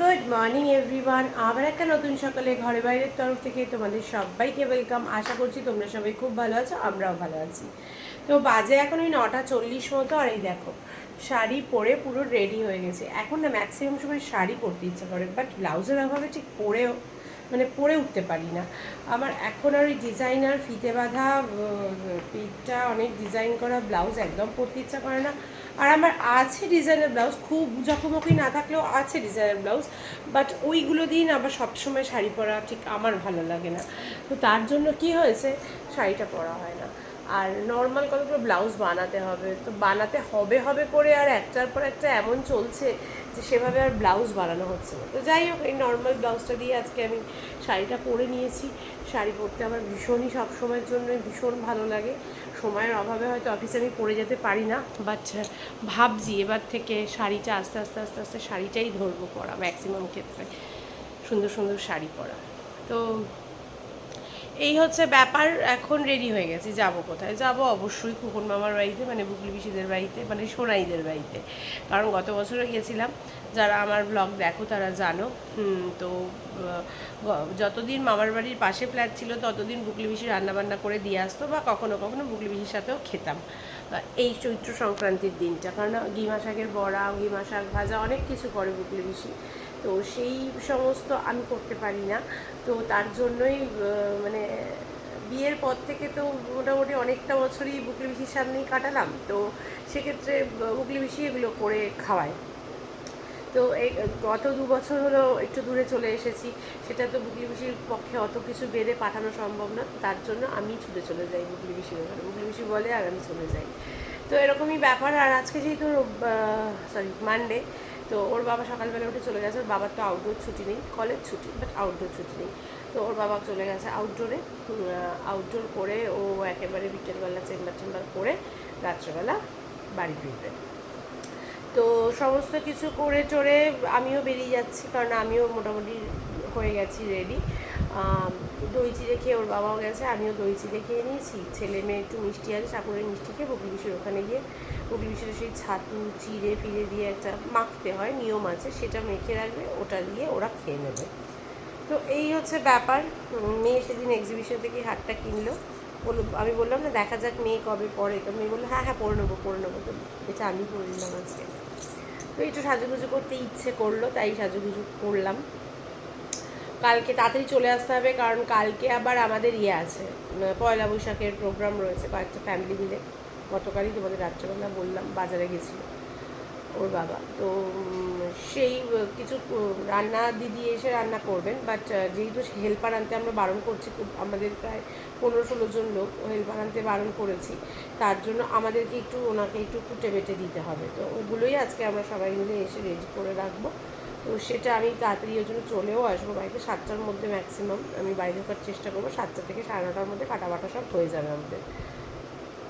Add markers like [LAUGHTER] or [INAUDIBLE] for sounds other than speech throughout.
Good morning everyone আবার একটা নতুন সকালে ঘরে বাইরের তরফ থেকে তোমাদের সবাইকে ওয়েলকাম আশা করছি তোমরা সবাই খুব ভালো আছো, আমরাও ভালো আছি। তো বাজে এখন ওই নটা চল্লিশ মতো, আর এই দেখো, শাড়ি পরে পুরো রেডি হয়ে গেছে। এখন না ম্যাক্সিমাম সময় শাড়ি পরতে ইচ্ছা করে বাট ব্লাউজের অভাবে ঠিক পরেও মানে পরে উঠতে পারি না। আমার এখন আর ওই ডিজাইনার ফিতে বাঁধা পিঠটা অনেক ডিজাইন করা ব্লাউজ একদম পরতে ইচ্ছা করে না। আর আমার আছে ডিজাইনের ব্লাউজ খুব জখমকি না থাকলেও আছে ডিজাইনের ব্লাউজ বাট ওইগুলো দিয়ে না আবার সবসময় শাড়ি পরা ঠিক আমার ভালো লাগে না। তো তার জন্য কি হয়েছে, শাড়িটা পরা হয় না। আর নর্মাল কতগুলো ব্লাউজ বানাতে হবে, তো বানাতে হবে হবে করে আর একটার পর একটা এমন চলছে যে সেভাবে আর ব্লাউজ বানানো হচ্ছে না। তো যাই হোক, এই নর্মাল ব্লাউজটা দিয়ে আজকে আমি শাড়িটা পরে নিয়েছি। শাড়ি পরতে আমার ভীষণই সবসময়ের জন্যই ভীষণ ভালো লাগে। সময়ের অভাবে হয়তো অফিসে আমি পরে যেতে পারি না বাট ভাবছি এবার থেকে শাড়িটা আস্তে আস্তে আস্তে আস্তে শাড়িটাই ধরবো পরা ম্যাক্সিমাম ক্ষেত্রে। সুন্দর সুন্দর শাড়ি পরা। তো এই হচ্ছে ব্যাপার, এখন রেডি হয়ে গেছি, যাব কোথায়? যাব অবশ্যই খুকুন মামার বাড়িতে মানে বুকলি পিসিদের বাড়িতে মানে সোনাইদের বাড়িতে। কারণ গত বছরও গেছিলাম যারা আমার ব্লগ দেখো তারা জানো তো যতদিন মামার বাড়ির পাশে ফ্ল্যাট ছিল, ততদিন বুকলি পিসি রান্নাবান্না করে দিয়ে আসতো বা কখনো কখনো বুকলি পিসির সাথেও খেতাম। এই চৈত্র সংক্রান্তির দিনটা। কারণ গিমা শাকের বড়া, গিমা শাক ভাজা অনেক কিছু করে বুকলে বেশি তো সেই সমস্ত আমি করতে পারি না। তো তার জন্যই মানে বিয়ের পর থেকে তো মোটামুটি অনেকটা বছরই বুকলি পিসির সামনেই কাটালাম। তো সেক্ষেত্রে বুকলি পিসি এগুলো করে খাওয়ায় তো এই গত দু বছর হলো একটু দূরে চলে এসেছি। সেটা তো বুকলি পিসির পক্ষে অত কিছু বেঁধে পাঠানো সম্ভব না। তার জন্য আমি ছুটে চলে যাই বুকলি পিসির ওখানে। বুকলি পিসি বলে আর আমি চলে যাই। তো এরকমই ব্যাপার। আর আজকে যেহেতু সরি মানডে তো ওর বাবা সকালবেলা উঠে চলে গেছে। ওর বাবার তো আউটডোর ছুটি নেই। কলেজ ছুটি বাট আউটডোর ছুটি নেই। তো ওর বাবা চলে গেছে আউটডোরে আউটডোর করে ও একেবারে বিকেলবেলা চেম্বার চেম্বার করে রাত্রেবেলা বাড়ি ফিরবে। তো সমস্ত কিছু করে টোরে আমিও বেরিয়ে যাচ্ছি, কারণ আমিও মোটামুটি হয়ে গেছি রেডি দই চিড়ে খেয়ে ওর বাবাও গেছে, আমিও দই চিড়ে খেয়ে নিয়েছি। ছেলে মেয়ে একটু মিষ্টি আছে, ঠাকুরের মিষ্টি খেয়ে বকরি বিশের ওখানে গিয়ে বকরি বিশের সেই ছাতু চিড়ে ফিরে দিয়ে একটা মাখতে হয়, নিয়ম আছে, সেটা মেখে রাখবে, ওটা দিয়ে ওরা খেয়ে নেবে। তো এই হচ্ছে ব্যাপার। মেয়ে সেদিন এক্সিবিশন থেকে হাটটা কিনলো। বলল, আমি বললাম, না, দেখা যাক মেয়ে কবে পরে তো মেয়ে বলল হ্যাঁ হ্যাঁ পরে নেব পরে নেব। তো এটা আমি পরে নিলাম আজকে। তো একটু সাজুগুজু করতে ইচ্ছে করল, তাই সাজুগুজু করলাম। কালকে তাড়াতাড়ি চলে আসতে হবে, কারণ কালকে আবার আমাদের ইয়ে আছে পয়লা বৈশাখের প্রোগ্রাম রয়েছে কয়েকটা ফ্যামিলি মিলে। গতকালই তোমাদের রাত্রেবেলা বললাম, বাজারে গেছিল। ওর বাবা। তো সেই কিছু রান্না দিদি এসে রান্না করবেন বাট যেহেতু হেল্পার আনতে আমরা বারণ করছি, খুব আমাদের প্রায় পনেরো ষোলো জন লোক হেল্পার আনতে বারণ করেছি, তার জন্য আমাদেরকে একটু, ওনাকে একটু কুটে বেটে দিতে হবে। তো ওগুলোই আজকে আমরা সবাই মিলে এসে রেডি করে রাখব। তো সেটা আমি তাড়াতাড়ি ওই জন্য চলেও আসব, বাড়িতে সাতটার মধ্যে ম্যাক্সিমাম আমি বাড়ি ঢোকার চেষ্টা করব, সাতটা থেকে সাড়ে নটার মধ্যে কাটা বাটা সব হয়ে যাবে আমাদের।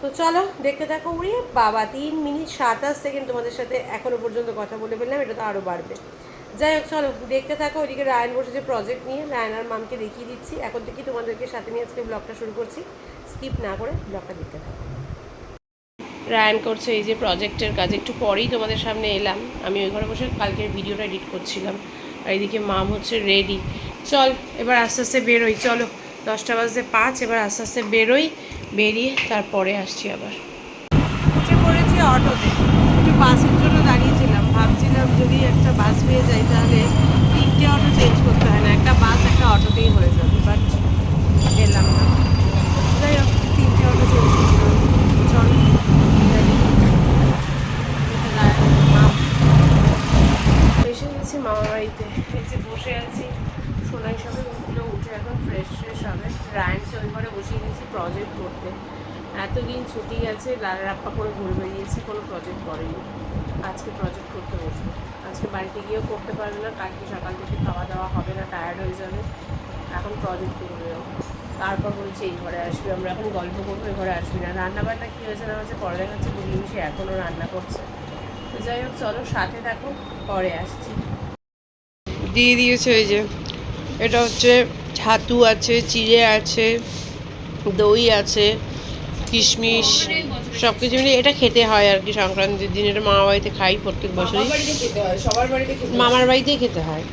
তো চলো, দেখতে থাকো উড়িয়ে। বাবা, তিন মিনিট সাতাশ সেকেন্ড তোমাদের সাথে এখনও পর্যন্ত কথা বলে ফেললাম, এটা তো আরও বাড়বে। যাই হোক, চলো, দেখতে থাকো, ওইদিকে রায়ন বসেছে প্রজেক্ট নিয়ে। রায়ন আর মামকে দেখিয়ে দিচ্ছি। এখন থেকে তোমাদেরকে সাথে নিয়ে আজকে ব্লগটা শুরু করছি। স্কিপ না করে ব্লগটা দেখতে থাকো। রায়ন করছে এই যে প্রজেক্টের কাজ। একটু পরেই তোমাদের সামনে এলাম। আমি ওই ঘরে বসে কালকের ভিডিওটা এডিট করছিলাম। আর এইদিকে মাম হচ্ছে রেডি চল, এবার আস্তে আস্তে বেরোই। চলো দশটা বাজতে পাঁচ, এবার আস্তে আস্তে বেরোই, বেরিয়ে তারপরে আসছি আবার। উঠে পড়েছি অটোতে। একটু বাসের জন্য দাঁড়িয়েছিলাম। ভাবছিলাম যদি একটা বাস পেয়ে যাই, তাহলে তিনটে অটো চেঞ্জ করতে হয় না। একটা বাস একটা অটোতেই হয়ে যাবে বাট গেলাম না। যাই হোক, তিনটে অটো চেঞ্জ চল গেছি মামার বাড়িতে। বসে আছি। সোনাই সবে উঠল উঠে এখন ফ্রেশ ফ্রেশ হবে। রায়নকে ওই ঘরে বসিয়ে দিয়েছি প্রজেক্ট করতে। এতদিন ছুটি আছে লাল রাপ্পা করে ঘুরে বেরিয়েছে কোনো প্রজেক্ট করেনি। আজকে প্রজেক্ট করতে বসবো। আজকে বাড়িতে গিয়েও করতে পারবে না, কালকে সকাল থেকে খাওয়া দাওয়া হবে না টায়ার্ড হয়ে যাবে। এখন প্রজেক্ট করবে। তারপর বলছে, এই ঘরে আসবি, আমরা এখন গল্প করব, এই ঘরে আসবি না। রান্না বান্না কী হয়েছে না হচ্ছে পরে দেখাচ্ছে, বুঝলি সে এখনও রান্না করছে। তো যাই হোক, চলো সাথে থাকো, পরে আসছি। দিয়ে দিয়েছে ওই যে এটা হচ্ছে ছাতু আছে চিড়ে আছে দই আছে কিশমিশ সব কিছু মিলিয়ে এটা খেতে হয় আর কি সংক্রান্তির দিন। এটা মামা বাড়িতে খাই প্রত্যেক বছরই। খেতে হয় সবার বাড়িতে খেতে মামার বাড়িতেই খেতে হয়।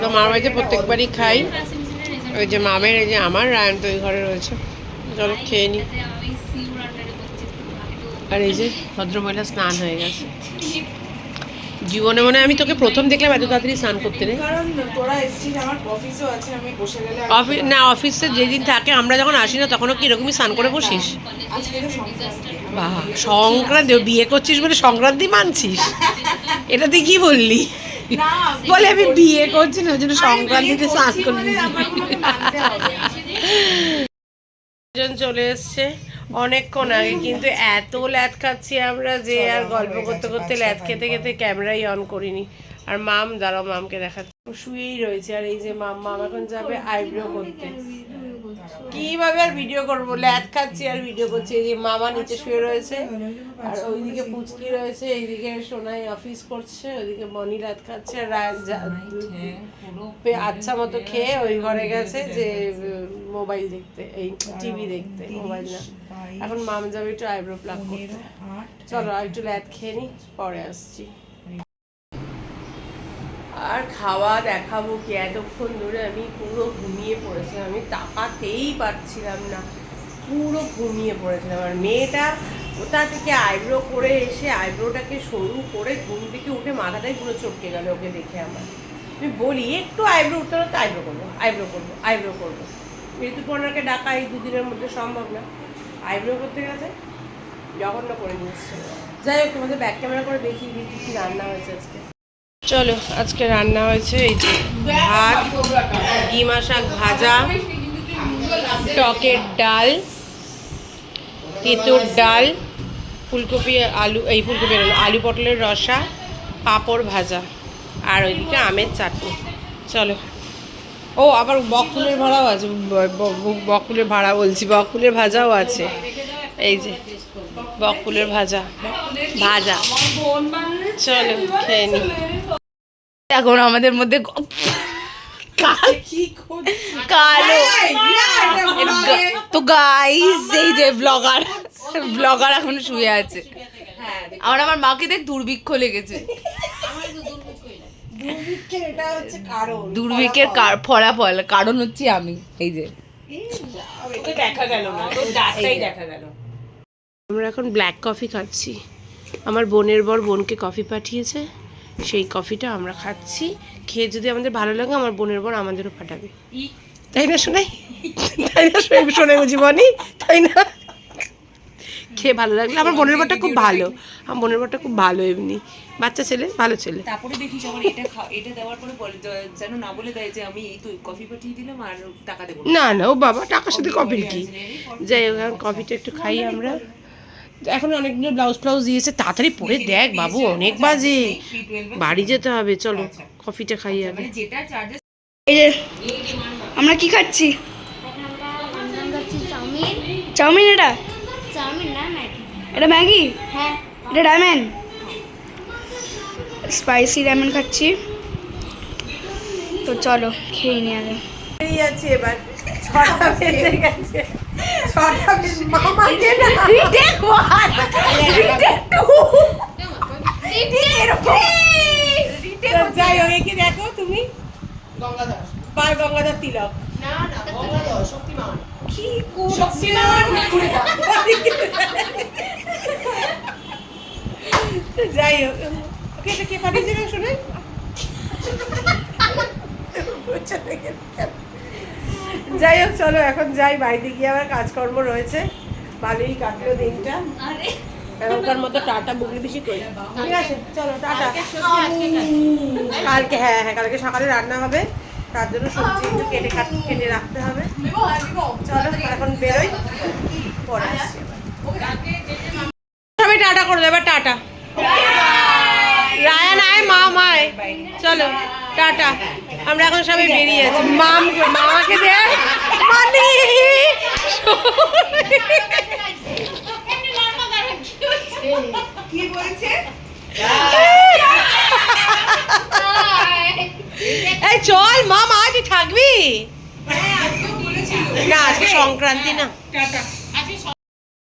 তো মামার বাড়িতে প্রত্যেকবারই খাই। ওই যে মামের এই যে আমার রায়ন তো ওই ঘরে রয়েছে। চলো খেয়ে নি। আর এই যে ভদ্রমহিলা স্নান হয়ে গেছে। [LAUGHS] জীবনে মনে আমি তোকে প্রথম দেখলাম এত তাড়াতাড়ি স্নান করতে রে। কারণ তোরা এসছিস আমার অফিসও আছে আমি বসে গেলে অফিস না অফিসে যেদিন থাকে আমরা যখন আসি না তখনও কি এরকমই স্নান করে বসিস? বাহ সংক্রান্তি বিয়ে করছিস বলে সংক্রান্তি মানছিস? এটা তুই কি বললি? বলে আমি বিয়ে করছি। না ওই জন্য সংক্রান্তিতে স্নান [LAUGHS] জন চলে এসছে। অনেকক্ষণ আগে কিন্তু এত ল্যাদ খাচ্ছি আমরা যে আর গল্প করতে করতে ল্যাদ খেতে খেতে ক্যামেরাই অন করিনি। আর মাম দাঁড়াও মামকে দেখাচ্ছে। শুয়েই রয়েছে আর এই যে মাম মাম এখন যাবে আইব্রো করতে। কীভাবে আর ভিডিও করব? ল্যাদ খাচ্ছি আর ভিডিও করছি। এই যে মামা নিচে শুয়ে রয়েছে আর ওইদিকে পুচকি রয়েছে এইদিকে সোনাই অফিস করছে ওইদিকে মনি ল্যাদ খাচ্ছে আর আচ্ছা মতো খেয়ে ওই ঘরে গেছে যে মোবাইল দেখতে এই টিভি দেখতে মোবাইল না। এখন মাম যাবে একটু আইব্রো প্লাগ করতে। চলো আর একটু ল্যাদ খেয়ে নি পরে আসছি। আর খাওয়া দেখাবো কি এতক্ষণ ধরে আমি পুরো ঘুমিয়ে পড়েছিলাম আমি তাকাতেই পারছিলাম না। পুরো ঘুমিয়ে পড়েছিলাম। আর মেয়েটা ওটা থেকে আইব্রো করে এসে আইব্রোটাকে সরু করে ঘুম থেকে উঠে মাথাটাই পুরো চটকে গেল ওকে দেখে আমার। আমি বলি একটু আইব্রো উঠতে তো আইব্রো করব আইব্রো করব আইব্রো করব। ঋতুপর্ণাকে ডাকা এই দুদিনের মধ্যে সম্ভব না। আইব্রো করতে গেছে, জঘন্য করে নিচ্ছে যাই হোক, তোমাদের ব্যাক ক্যামেরা করে দেখি কি কি রান্না হয়েছে আজকে। চলো, আজকে রান্না হয়েছে এই যে ভাত ডিমা শাক ভাজা, টকের ডাল, তেঁতুর ডাল, ফুলকপি আলু, এই ফুলকপি আলু পটলের রসা, পাঁপড় ভাজা, আর ওইদিকে আমের চাটনি। চলো। ও আবার বকুলের ভাড়াও আছে। ব- ব- বকফুলের ভাড়া বলছি বকুলের ভাজাও আছে। এই যে বকুলের ভাজা। ভাজা। চলো খেয়ে নি। এখন আমাদের মধ্যে কালো। তো গাইস এই যে ব্লগার ব্লগার এখন শুয়ে আছে। আমার আমার মাকে দেখ দুর্ভিক্ষ লেগেছে। দুর্ভিক্ষের এটা হচ্ছে কারণ। দুর্ভিক্ষের কার- ফলাফল কারণ হচ্ছে আমি এই যে। দেখা গেল না দেখা গেল। আমরা এখন ব্ল্যাক কফি খাচ্ছি। আমার বোনের বর বোনকে কফি পাঠিয়েছে সেই কফিটা আমরা খাচ্ছি। খেয়ে যদি আমাদের ভালো লাগে আমার বোনের বর আমাদেরও পাঠাবে। তাই না শোনাই? তাই না শোনাই শোনাই জীবনী তাই না? খেয়ে ভালো লাগলে। আমার বোনের বরটা খুব ভালো। আমার বোনের বরটা খুব ভালো এমনি। বাচ্চা ছেলে ভালো ছেলে। তারপরে দেখিস আমার এটা এটা দেওয়ার পরে বলে যেন না বলে দেয় যে আমি এই তো কফি পাঠিয়ে দিলাম আর টাকা দেবো না। না না ও বাবা টাকার সাথে কফির কি যাই হোক এখন কফিটা একটু খাই আমরা। এখন অনেকগুলো ব্লাউজ ফ্লাউজ দিয়েছে তাড়াতাড়ি পরে দেখ বাবু অনেক বাজে। বাড়ি যেতে হবে চলো কফিটা খাই আগে। মানে যেটা চার্জেস এই যে আমরা কি খাচ্ছি? চাউমিন এটা? চাউমিন না ম্যাগি। এটা ম্যাগি? হ্যাঁ। এটা রামেন স্পাইসি রামেন খাচ্ছি। তো চলো খেয়ে নি আগে। যাচ্ছে এবার। ছটা বেজে গেছে। ছটা বেজে মামাকে না? তো যাই হোক দেখো তুমি। গঙ্গাধর। তিলক। কি যাই হোক ওকে এটা কে শুনে? যাই হোক চলো এখন যাই বাড়িতে গিয়ে আবার কাজকর্ম রয়েছে। ভালোই কাটলো দিনটা। এখনকার মতো টাটা বুকলি বেশি করি। ঠিক আছে চলো টাটা। কালকে হ্যাঁ হ্যাঁ কালকে সকালে রান্না হবে। তার জন্য সবজি একটু কেটে কাট- কেটে রাখতে হবে। চলো এখন বেরোই। পরে সবাই টাটা করে দেবে টাটা। রায়ান আয় মা মায় চলো টাটা। আমরা এখন সবাই বেরিয়ে আছি। মাম মামাকে দে। মানি কি বলছে? এই চল মা মা তুই থাকবি? না আজকে সংক্রান্তি না।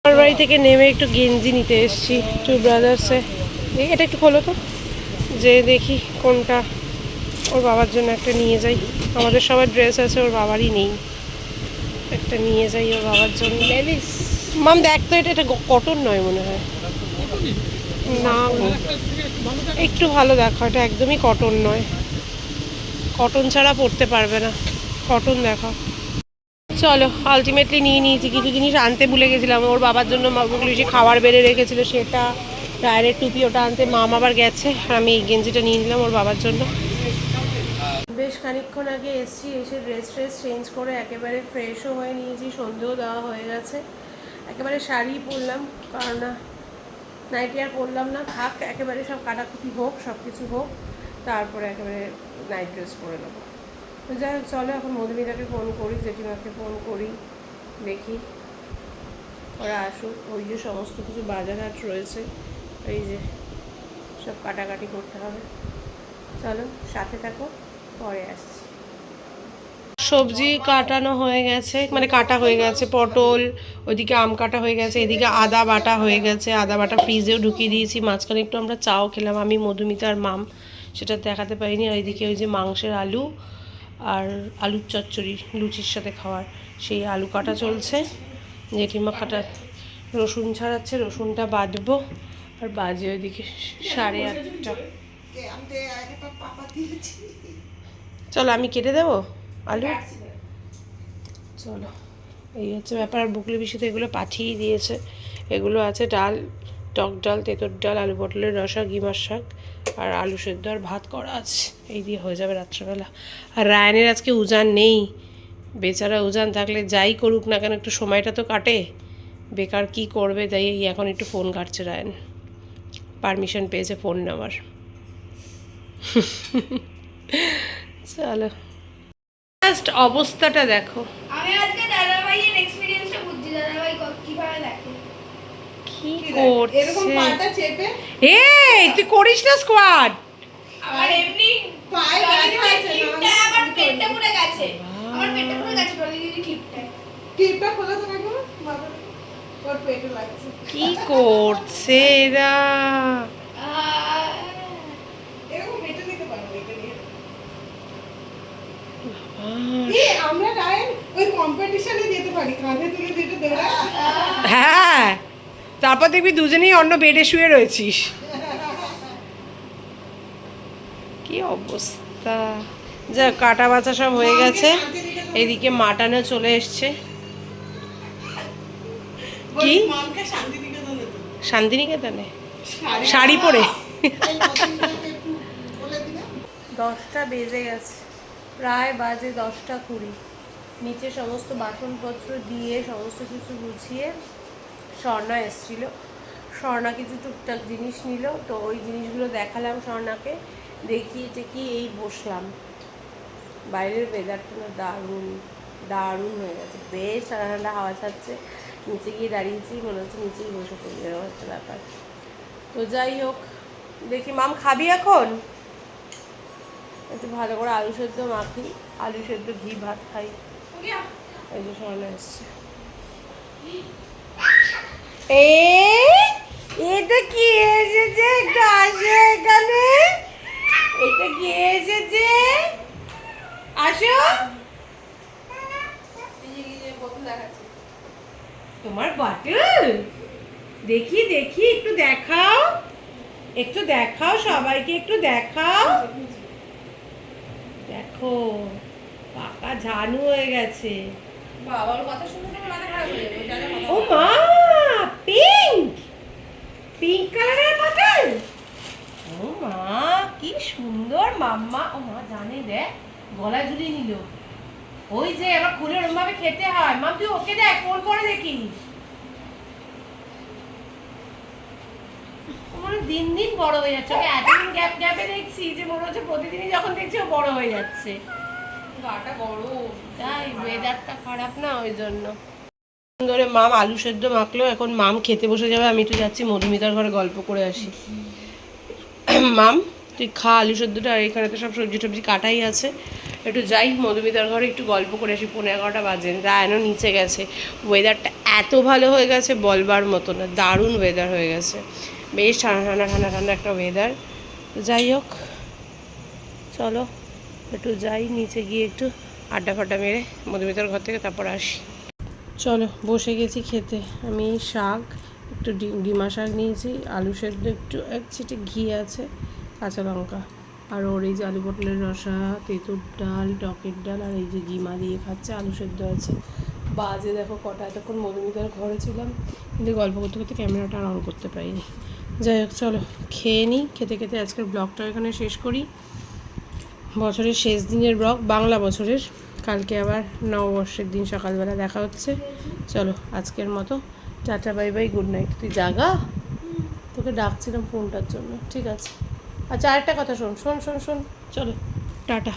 আমার বাড়ি থেকে নেমে একটু গেঞ্জি নিতে এসেছি টু ব্রাদার্সে এটা একটু খোলো তো। যে দেখি কোনটা ওর বাবার জন্য একটা নিয়ে যাই। আমাদের সবার ড্রেস আছে ওর বাবারই নেই। একটা নিয়ে যাই ওর বাবার জন্য। মাম দেখ তো এটা এটা কটন নয় মনে হয়। না। একটু ভালো দেখো এটা একদমই কটন নয়। কটন ছাড়া পরতে পারবে না। কটন দেখো। চলো আলটিমেটলি নিয়ে নিয়েছি। কিছু জিনিস আনতে ভুলে গেছিলাম। ওর বাবার জন্য যে খাবার বেড়ে রেখেছিল, সেটা রায়ের টুপি ওটা আনতে মাম আবার গেছে। আমি এই গেঞ্জিটা নিয়ে নিলাম ওর বাবার জন্য। বেশ খানিকক্ষণ আগে এসছি, এসে ড্রেস ট্রেস চেঞ্জ করে একেবারে ফ্রেশও হয়ে নিয়েছি, সন্ধেও দেওয়া হয়ে গেছে। একেবারে শাড়ি পরলাম, কারণ না নাইটি আর পরলাম না। থাক, একেবারে সব কাটাকুটি হোক সব কিছু হোক, তারপরে একেবারে নাইট ড্রেস পরে নেব। তো যাই হোক, চলো এখন মধুমিতাকে ফোন করি, জেঠিমাকে ফোন করি, দেখি। ওরা আসুক। ওই যে সমস্ত কিছু বাজারহাট রয়েছে, এই যে সব কাটাকাটি করতে হবে। চলো, সাথে থাকো, পরে আসছি। সবজি কাটানো হয়ে গেছে মানে কাটা হয়ে গেছে, পটল, ওইদিকে আম কাটা হয়ে গেছে, এদিকে আদা বাটা হয়ে গেছে, আদা বাটা ফ্রিজেও ঢুকিয়ে দিয়েছি, মাঝখানে একটু আমরা চাও খেলাম, আমি, মধুমিতা আর মাম। সেটা দেখাতে পারিনি। আর এদিকে ওই যে মাংসের আলু আর আলুর চচ্চড়ি, লুচির সাথে খাওয়ার। সেই আলু কাটা চলছে। জেঠিমা কাটা রসুন ছাড়াচ্ছে, রসুনটা বাটবো আর বাজে ওইদিকে সাড়ে আটটা। চলো, আমি কেটে দেবো আলু? চলো, এই হচ্ছে ব্যাপার। আর বুকলি পিসি এগুলো পাঠিয়ে দিয়েছে। এগুলো আছে ডাল টক ডাল, তেঁতর ডাল, আলু পটলের রসা, গিমার শাক আর আলু সেদ্ধ আর ভাত করা আছে। এই দিয়ে হয়ে যাবে রাত্রেবেলা। আর রায়নের আজকে উজান নেই। বেচারা উজান থাকলে যাই করুক না কেন, একটু সময়টা তো কাটে। বেকার কি করবে তাই এখন একটু ফোন কাটছে রায়ন। পারমিশন পেয়েছে ফোন নেওয়ার। [LAUGHS] চলো। জাস্ট অবস্থাটা দেখো। আমি আজকে দাদাভাইয়ের এক্সপিরিয়েন্সটা বুঝছি দাদাভাই ক- কীভাবে দেখে কি করছে? এই তুই করিস না স্কোয়াড আমার এমনি ক্লিপটা পেটটা পুরো গেছে। আমার পেটটা পুরো গেছে টলি দিদি ক্লিপটা কি করছে এরা? আমরা ওই কম্পিটিশনে যেতে পারি কাঁধে তুলে যেটা দেওয়া হ্যাঁ। তারপর দেখবি দুজনেই অন্য বেডে শুয়ে রয়েছিস। কি অবস্থা? যা কাটা বাছা সব হয়ে গেছে। এদিকে মাটানো চলে এসছে। কি? শান্তিনিকেতনে শাড়ি পরে। দশটা বেজে গেছে। প্রায় বাজে দশটা কুড়ি। নিচে সমস্ত বাসনপত্র দিয়ে সমস্ত কিছু গুছিয়ে স্বর্ণা এসছিল। স্বর্ণা কিছু টুকটাক জিনিস নিল। তো ওই জিনিসগুলো দেখালাম স্বর্ণাকে। দেখিয়ে টেকি এই বসলাম। বাইরের ওয়েদারটা না দারুণ দারুণ হয়ে গেছে। বেশ ঠান্ডা ঠান্ডা হাওয়া ছাড়ছে। নিচে গিয়ে দাঁড়িয়েছি মনে হচ্ছে নিচেই বসে পড়ি এরকম একটা ব্যাপার। তো যাই হোক দেখি মাম খাবি এখন? একটু ভালো করে আলু সেদ্ধ মাখি। আলু সেদ্ধ ঘি ভাত খাই। এই যে স্বর্ণ এসছে। এটা কি এসেছে? একটু আসো এখানে। এটা কি এসেছে? আসো। তোমার বাটল দেখি দেখি একটু দেখাও। একটু দেখাও সবাইকে একটু দেখাও। দেখো পাকা ঝানু হয়ে গেছে। বাবার কথা শুনে মাথা খারাপ হয়ে যাবে ও মা! পিঙ্ক কালারের বাটল ও মা কি সুন্দর মাম্মা। ও মা জানে দেখ গলায় ঝুলিয়ে নিল। ওই যে এবার খুলে ওরম ভাবে খেতে হয়। মা তুই ওকে দেখ ফোন করে দেখিস। ও মনে দিন দিন বড় হয়ে যাচ্ছে। ওকে এতদিন গ্যাপ গ্যাপে দেখছি যে মনে হচ্ছে প্রতিদিনই যখন দেখছি ও বড় হয়ে যাচ্ছে। গাটা গরম। তাই ওয়েদারটা খারাপ না ওই জন্য। ধরে মাম আলু সেদ্ধ মাখলো এখন মাম খেতে বসে যাবে, আমি একটু যাচ্ছি মধুমিতার ঘরে গল্প করে আসি। [CLEARS THROAT] মাম, তুই খা আলু সেদ্ধটা, আর এখানে তো সব সবজি টবজি কাটাই আছে। একটু যাই মধুমিতার ঘরে, একটু গল্প করে আসি পনেরো এগারোটা বাজে। রায়নও নিচে গেছে। ওয়েদারটা এত ভালো হয়ে গেছে বলবার মতো না, দারুণ ওয়েদার হয়ে গেছে। বেশ ঠান্ডা ঠান্ডা ঠান্ডা ঠান্ডা একটা ওয়েদার যাই হোক, চলো। একটু যাই, নিচে গিয়ে একটু আড্ডা ফাড্ডা মেরে মধুমিতার ঘর থেকে তারপর আসি। চলো, বসে গেছি খেতে। আমি শাক, একটু ডিমা শাক নিয়েছি, আলু সেদ্ধ, একটু, এক ছিটে ঘি আছে, কাঁচা লঙ্কা। আর ওর এই যে আলু পটলের রসা, তেঁতুর ডাল, টকের ডাল, আর এই যে গিমা দিয়ে খাচ্ছে, আলু সেদ্ধ আছে। বাজে দেখো কটা, এতক্ষণ মধুমিতার ঘরে ছিলাম, কিন্তু গল্প করতে করতে ক্যামেরাটা আর অন করতে পারিনি। যাই হোক, চলো, খেয়ে নিই খেতে খেতে আজকের ব্লগটা এখানে শেষ করি। বছরের শেষ দিনের ব্লগ, বাংলা বছরের। কালকে আবার নববর্ষের দিন সকালবেলা দেখা হচ্ছে। চলো, আজকের মতো। Tata, bye bye, good night. তুই জাগা। তোকে ডাকছিলাম ফোনটার জন্য। ঠিক আছে। আচ্ছা আরেকটা কথা শোন শোন শোন শোন। চলো, টাটা।